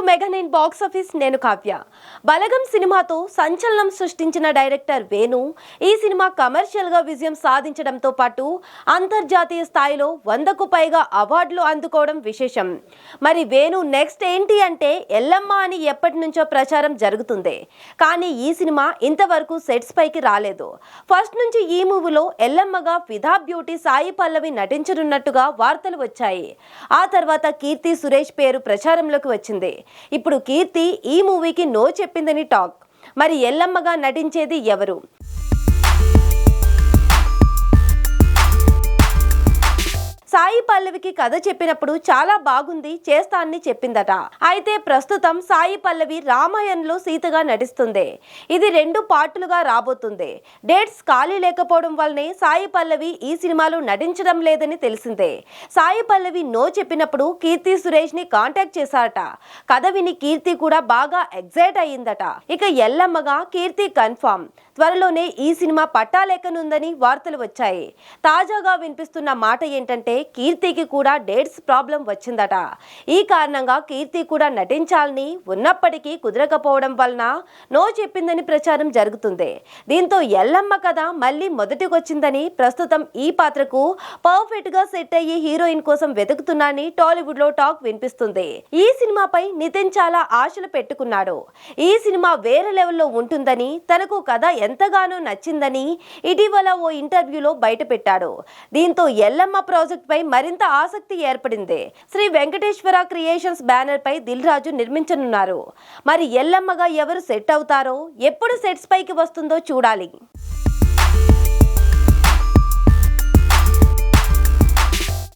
तो mega nine box office నేను కావ్య. బలగం సినిమాతో సంచలనం సృష్టించిన డైరెక్టర్ వేణు ఈ సినిమా కమర్షియల్గా విజయం సాధించడంతో పాటు అంతర్జాతీయ స్థాయిలో వందకు పైగా అవార్డులు అందుకోవడం విశేషం. మరి వేణు నెక్స్ట్ ఏంటి అంటే ఎల్లమ్మ అని ఎప్పటి నుంచో ప్రచారం జరుగుతుంది. కానీ ఈ సినిమా ఇంతవరకు సెట్స్ పైకి రాలేదు. ఫస్ట్ నుంచి ఈ మూవీలో ఎల్లమ్మగా ఫిదా బ్యూటీ సాయి పల్లవి నటించనున్నట్టుగా వార్తలు వచ్చాయి. ఆ తర్వాత కీర్తి సురేష్ పేరు ప్రచారంలోకి వచ్చింది. ఇప్పుడు కీర్తి ఈ మూవీకి నో చెప్పిందని టాక్. మరి ఎల్లమ్మగా నటించేది ఎవరు? సాయి పల్లవికి కథ చెప్పినప్పుడు చాలా బాగుంది చేస్తా అని చెప్పిందట. అయితే ప్రస్తుతం సాయి పల్లవి రామాయణంలో సీతగా నటిస్తుంది. ఇది రెండు పార్టులుగా రాబోతుంది. డేట్స్ ఖాళీ లేకపోవడం వల్లనే సాయి పల్లవి ఈ సినిమాలో నటించడం లేదని తెలిసిందే. సాయి పల్లవి నో చెప్పినప్పుడు కీర్తి సురేష్ని కాంటాక్ట్ చేశారట. కథ విని కీర్తి కూడా బాగా ఎగ్జైట్ అయ్యిందట. ఇక ఎల్లమ్మగా కీర్తి కన్ఫామ్. త్వరలోనే ఈ సినిమా పట్టాలేకనుందని వార్తలు వచ్చాయి. తాజాగా వినిపిస్తున్న మాట ఏంటంటే కీర్తికి కూడా డేట్స్ ప్రాబ్లం వచ్చిందట. ఈ కారణంగా కీర్తి కూడా నటించాలని ఉన్నప్పటికీ కుదరకపోవడం వలన నో చెప్పిందని ప్రచారం జరుగుతుంది. దీంతో ఎల్లమ్మ కథ మళ్ళీ మొదటికొచ్చిందని ప్రస్తుతం ఈ పాత్రకు పర్ఫెక్ట్గా సెట్ అయ్యి హీరోయిన్ కోసం వెతుకుతున్నానని టాలీవుడ్లో టాక్ వినిపిస్తుంది. ఈ సినిమాపై నితిన్ చాలా ఆశలు పెట్టుకున్నాడు. ఈ సినిమా వేరే లెవెల్లో ఉంటుందని తనకు కథ ఎంతగానో నచ్చిందని ఇటీవల ఓ ఇంటర్వ్యూలో బయటపెట్టాడు. దీంతో ఎల్లమ్మ ప్రాజెక్ట్ పై మరింత ఆసక్తి ఏర్పడింది. శ్రీ వెంకటేశ్వర క్రియేషన్స్ బ్యానర్ పై దిల్ రాజు నిర్మించనున్నారు. మరి ఎల్లమ్మగా ఎవరు సెట్ అవుతారో ఎప్పుడు సెట్స్ పైకి వస్తుందో చూడాలి.